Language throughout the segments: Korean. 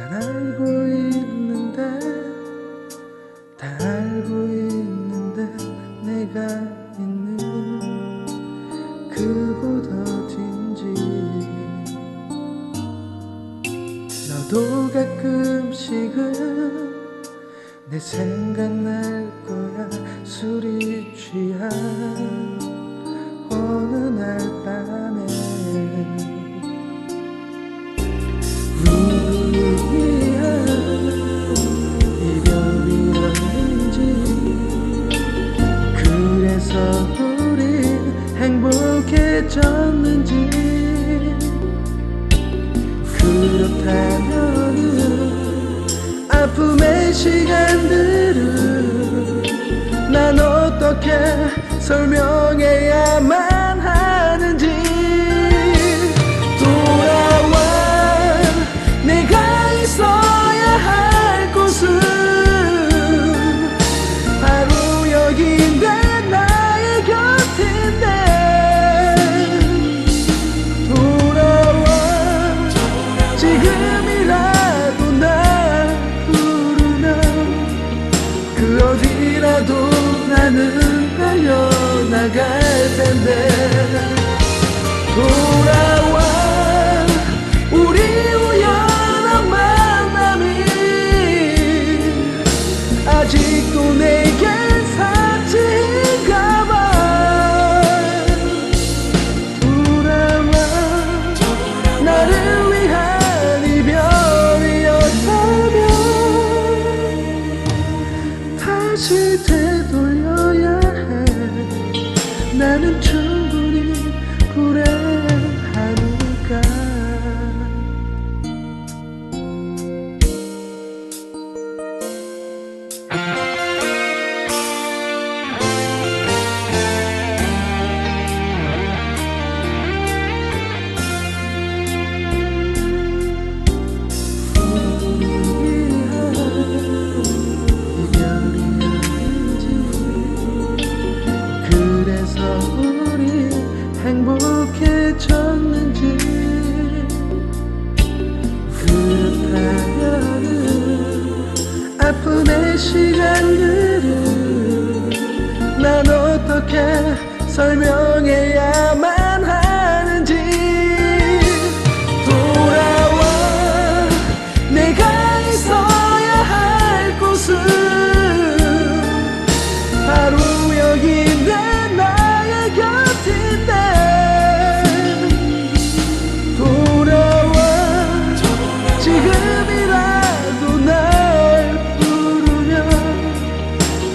잘 알고 있는데 다 알고 있는데 내가 있는 그곳 어딘지. 너도 가끔씩은 내 생각날 거야 술이 취한 사라졌는지 그렇다면은 아픔의 시간들을 난 어떻게 설명해야만 and 시간들을 난 어떻게 설명해야만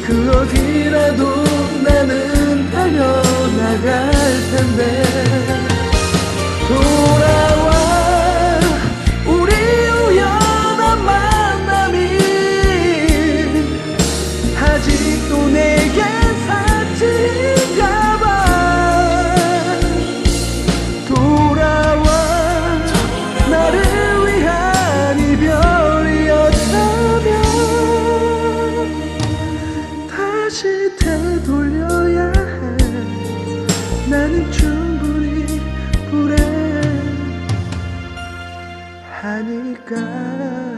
그 어디라도 나는 달려나갈 텐데. 돌려야 해. 나는 충분히 불행하니까.